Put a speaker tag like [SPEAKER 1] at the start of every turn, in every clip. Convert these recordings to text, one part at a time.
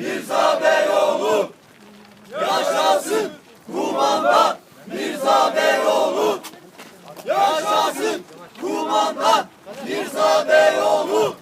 [SPEAKER 1] Mirza Beyoğlu. Yaşasın kumandan Mirza Beyoğlu. Yaşasın kumandan Mirza Beyoğlu.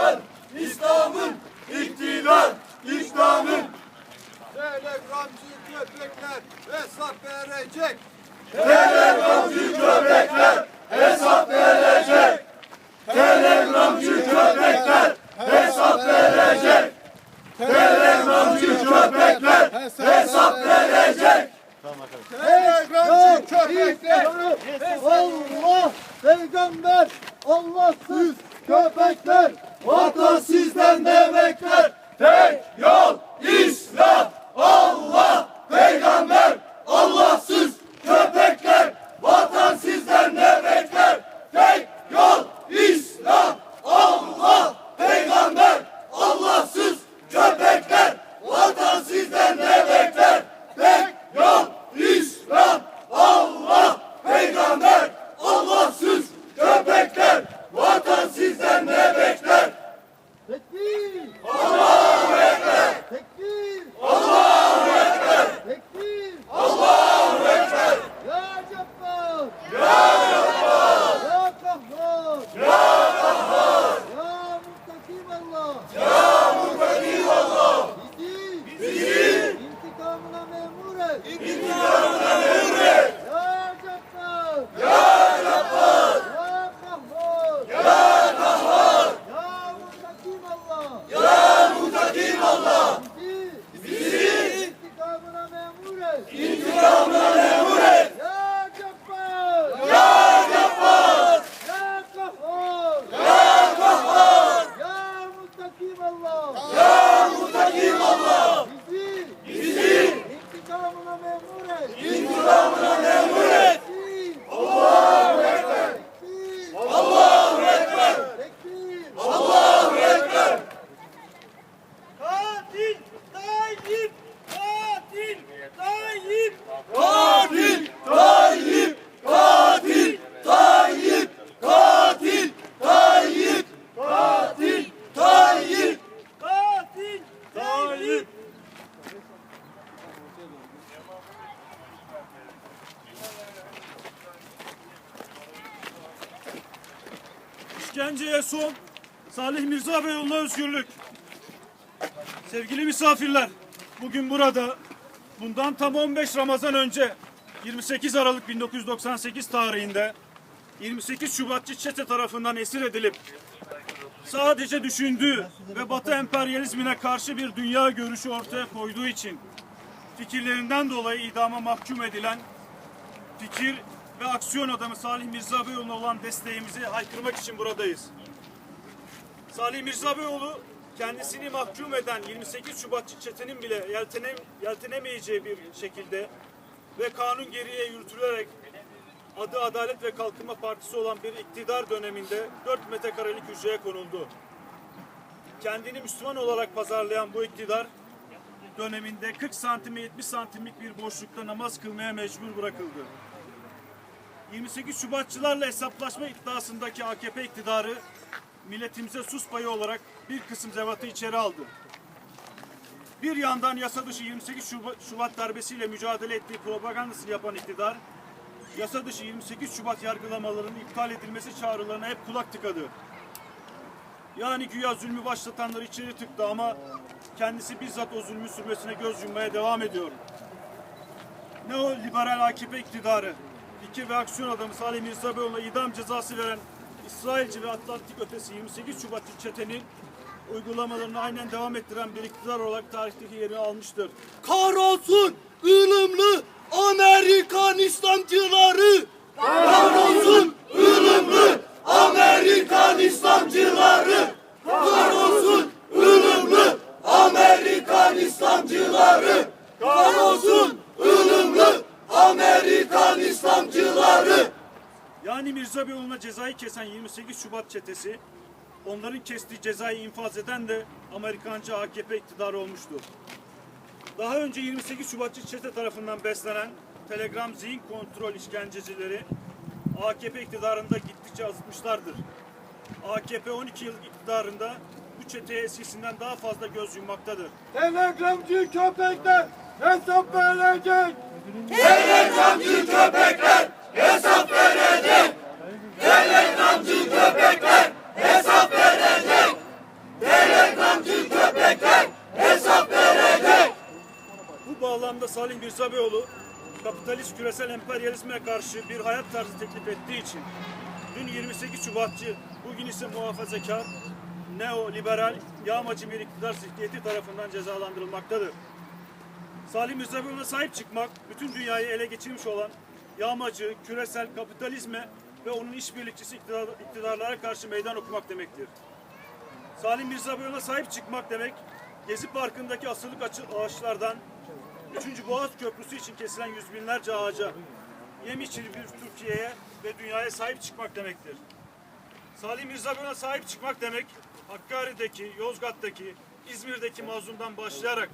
[SPEAKER 2] İslam'ın, İslam'ın,
[SPEAKER 1] iktidar, İslam'ın.
[SPEAKER 2] Telegramcı köpekler hesap verecek.
[SPEAKER 1] Telegramcı köpekler hesap verecek. Telegramcı köpekler hesap verecek. Telegramcı köpekler hesap verecek.
[SPEAKER 2] Telegramcı köpekler
[SPEAKER 1] hesap verecek. Allah! Peygamber Allahsız köpekler Vatan sizden de Tek yol İslam. Allah Peygamber Allahsız köpekler Vatan sizden de Tek yol İslam.
[SPEAKER 3] Gence'ye son, Salih Mirza ve yoluna özgürlük. Sevgili misafirler, bugün burada, bundan tam 15 Ramazan önce 28 Aralık 1998 tarihinde 28 Şubatçı çete tarafından esir edilip sadece düşündüğü ve Batı emperyalizmine karşı bir dünya görüşü ortaya koyduğu için fikirlerinden dolayı idama mahkum edilen fikir ve aksiyon adamı Salih Mirza Beyoğlu'na olan desteğimizi haykırmak için buradayız. Salih Mirza Beyoğlu kendisini mahkum eden 28 Şubatçı çetenin bile yeltene, yeltenemeyeceği bir şekilde ve kanun geriye yürütülerek adı Adalet ve Kalkınma Partisi olan bir iktidar döneminde 4 metrekarelik hücreye konuldu. Kendini Müslüman olarak pazarlayan bu iktidar döneminde 40 santime 70 santimlik bir boşlukta namaz kılmaya mecbur bırakıldı. 28 Şubatçılarla hesaplaşma iddiasındaki AKP iktidarı milletimize sus payı olarak bir kısım zevatı içeri aldı. Bir yandan yasa dışı 28 Şubat, darbesiyle mücadele ettiği propagandasını yapan iktidar, yasa dışı 28 Şubat yargılamalarının iptal edilmesi çağrılarına hep kulak tıkadı. Yani güya zulmü başlatanları içeri tıktı ama kendisi bizzat o zulmü sürmesine göz yummaya devam ediyor. Neoliberal AKP iktidarı, fikir ve aksiyon adamı Salih Mirza Beyoğlu'na idam cezası veren İsrailci ve Atlantik ötesi 28 Şubat çetenin uygulamalarını aynen devam ettiren bir iktidar olarak tarihteki yerini almıştır.
[SPEAKER 1] Kahrolsun ılımlı Amerikan İslamcıları. Kahrolsun ılımlı Amerikan İslamcıları. Kahrolsun ılımlı Amerikan İslamcıları. Kahrolsun Amerikan İslamcıları.
[SPEAKER 3] Yani Mirza Beyoğlu'na cezayı kesen 28 Şubat çetesi, onların kestiği cezayı infaz eden de Amerikancı AKP iktidarı olmuştur. Daha önce 28 Şubatçı çete tarafından beslenen Telegram zihin kontrol işkencecileri AKP iktidarında gittikçe azıtmışlardır. AKP 12 yıl iktidarında bu çeteye eskisinden daha fazla göz yummaktadır.
[SPEAKER 2] Telegramcı köpekler hesap verecek.
[SPEAKER 1] Telegramcı köpekler hesap verecek. Telegramcı köpekler hesap verecek. Telegramcı köpekler hesap verecek.
[SPEAKER 3] Bu bağlamda Salih Mirza Beyoğlu, kapitalist küresel emperyalizme karşı bir hayat tarzı teklif ettiği için dün 28 Şubatçı, bugün ise muhafazakar, neoliberal, yağmacı bir iktidar zihniyeti tarafından cezalandırılmaktadır. Salih Beyoğlu'na sahip çıkmak, bütün dünyayı ele geçirmiş olan yağmacı, küresel kapitalizme ve onun işbirlikçisi iktidar, iktidarlara karşı meydan okumak demektir. Salim Mirza sahip çıkmak demek, Gezi Parkı'ndaki asırlık ağaçlardan 3. Boğaz Köprüsü için kesilen yüz binlerce ağaca, yemyeşil bir Türkiye'ye ve dünyaya sahip çıkmak demektir. Salih Mirza sahip çıkmak demek, Hakkari'deki, Yozgat'taki, İzmir'deki mazlumdan başlayarak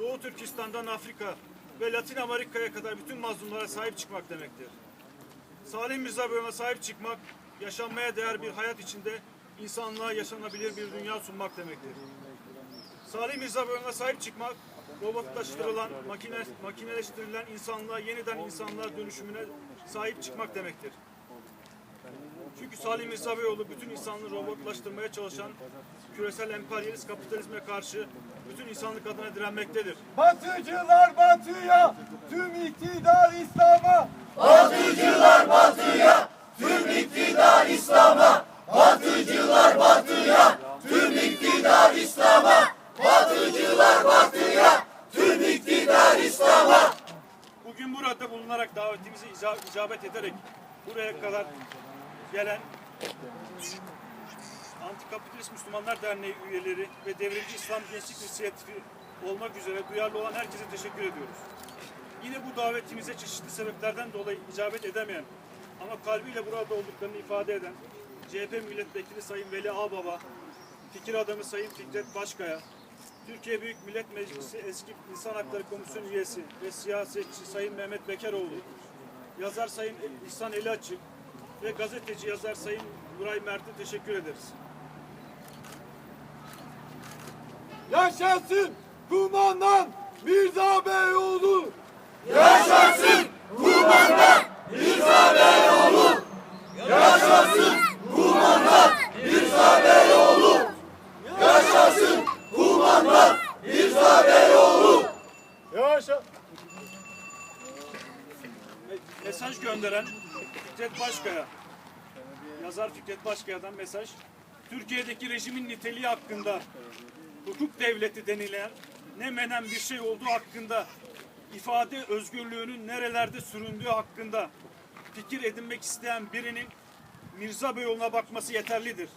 [SPEAKER 3] Doğu Türkistan'dan Afrika ve Latin Amerika'ya kadar bütün mazlumlara sahip çıkmak demektir. Salih Mirza sahip çıkmak, yaşanmaya değer bir hayat içinde insanlığa yaşanabilir bir dünya sunmak demektir. Salih Mirza Beyoğlu'na sahip çıkmak, robotlaştırılan, makine, makineleştirilen insanlığa yeniden insanlığa dönüşümüne sahip çıkmak demektir. Çünkü Salih Mirza Beyoğlu bütün insanlığı robotlaştırmaya çalışan küresel emperyalist kapitalizme karşı bütün insanlık adına direnmektedir.
[SPEAKER 2] Batıcılar batıya, tüm iktidar İslam'a.
[SPEAKER 1] Batıcılar batıya, tüm iktidar İslam'a. Batıcılar batıya, tüm iktidar İslam'a. Batıcılar batıya, tüm iktidar İslam'a.
[SPEAKER 3] Bugün burada bulunarak davetimizi ica- icabet ederek buraya kadar gelen Antikapitalist Müslümanlar Derneği üyeleri ve Devrimci İslam Gençlik İnisiyatifi olmak üzere duyarlı olan herkese teşekkür ediyoruz. Yine bu davetimize çeşitli sebeplerden dolayı icabet edemeyen ama kalbiyle burada olduklarını ifade eden CHP Milletvekili Sayın Veli Ağbaba, fikir adamı Sayın Fikret Başkaya, Türkiye Büyük Millet Meclisi eski İnsan Hakları Komisyonu üyesi ve siyasetçi Sayın Mehmet Bekaroğlu, yazar Sayın İhsan Eli Açık ve gazeteci yazar Sayın Nuray Mert'e teşekkür ederiz.
[SPEAKER 2] Yaşasın kumandan Mirza Beyoğlu.
[SPEAKER 1] Yaşasın kumandan Mirza Beyoğlu. Yaşasın kumandan Mirza Beyoğlu. Yaşasın kumandan Mirza Beyoğlu.
[SPEAKER 2] Yaşa.
[SPEAKER 3] gönderen Fikret Başkaya. Yazar Fikret Başkaya'dan mesaj. Türkiye'deki rejimin niteliği hakkında hukuk devleti denilen ne menen bir şey olduğu hakkında ifade özgürlüğünün nerelerde süründüğü hakkında fikir edinmek isteyen birinin Mirza Beyoğlu'na bakması yeterlidir.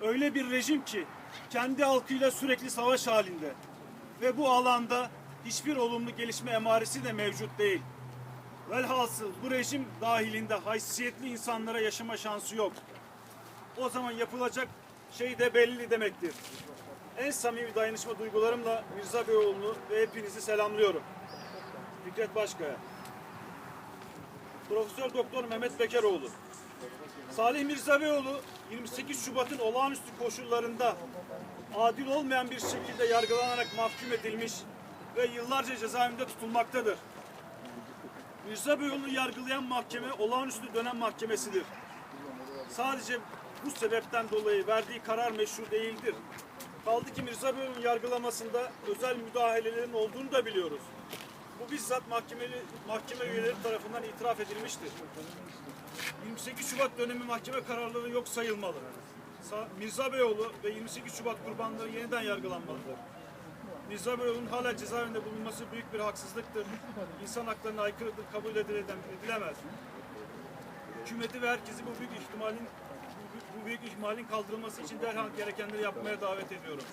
[SPEAKER 3] Öyle bir rejim ki kendi halkıyla sürekli savaş halinde ve bu alanda hiçbir olumlu gelişme emaresi de mevcut değil. Velhasıl bu rejim dahilinde haysiyetli insanlara yaşama şansı yok. O zaman yapılacak şey de belli demektir. En samimi dayanışma duygularımla Mirza Beyoğlu'nu ve hepinizi selamlıyorum. Fikret Başkaya. Profesör Doktor Mehmet Bekeroğlu. Salih Mirza Beyoğlu 28 Şubat'ın olağanüstü koşullarında adil olmayan bir şekilde yargılanarak mahkum edilmiş ve yıllarca cezaevinde tutulmaktadır. Mirza Beyoğlu'nu yargılayan mahkeme olağanüstü dönem mahkemesidir. Sadece bu sebepten dolayı verdiği karar meşru değildir. Kaldı ki Mirza Beyoğlu'nun yargılamasında özel müdahalelerin olduğunu da biliyoruz. Bu bizzat mahkemeli, mahkeme üyeleri tarafından itiraf edilmiştir. 28 Şubat dönemi mahkeme kararları yok sayılmalı. Sa- Mirza Beyoğlu ve 28 Şubat kurbanları yeniden yargılanmalıdır. Mirza Beyoğlu'nun hala cezaevinde bulunması büyük bir haksızlıktır. İnsan haklarına aykırıdır, kabul edilemez. Hükümeti ve herkesi bu büyük ihtimalin bu büyük ihmalin kaldırılması için derhal gerekenleri yapmaya davet ediyorum.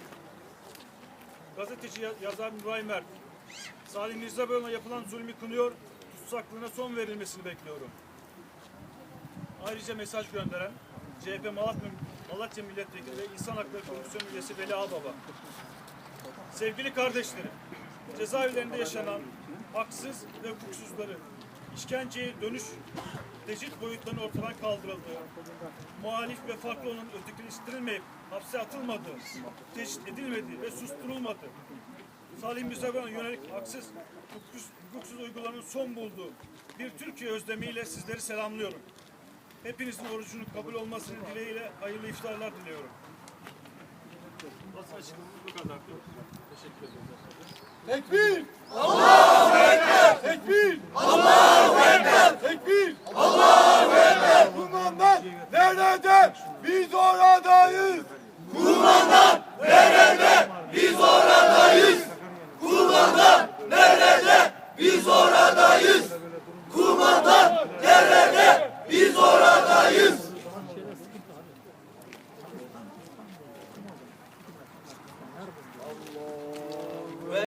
[SPEAKER 3] Gazeteci ya- yazar Nuray Mert, Salih Mirza Beyoğlu'na yapılan zulmü kınıyor, tutsaklığına son verilmesini bekliyorum. Ayrıca mesaj gönderen CHP Malatya, Malatya Milletvekili ve İnsan Hakları Komisyonu üyesi Veli Ağbaba. Sevgili kardeşlerim, cezaevlerinde yaşanan haksız ve hukuksuzları, işkenceye dönüş tecrit boyutlarının ortadan kaldırıldığı, muhalif ve farklı olan ötekileştirilmeyip hapse atılmadığı, teşhis edilmediği ve susturulmadığı, Salih Müzevan'a yönelik haksız, hukuksuz, hukuksuz uygulamanın son bulduğu bir Türkiye özlemiyle sizleri selamlıyorum. Hepinizin orucunun kabul olmasını dileğiyle hayırlı iftarlar diliyorum. Basın açıklamamız bu kadar. Teşekkür ederim.
[SPEAKER 2] Tekbir! Allahu Ekber! Tekbir! Allahu Ekber! Tekbir! Allahu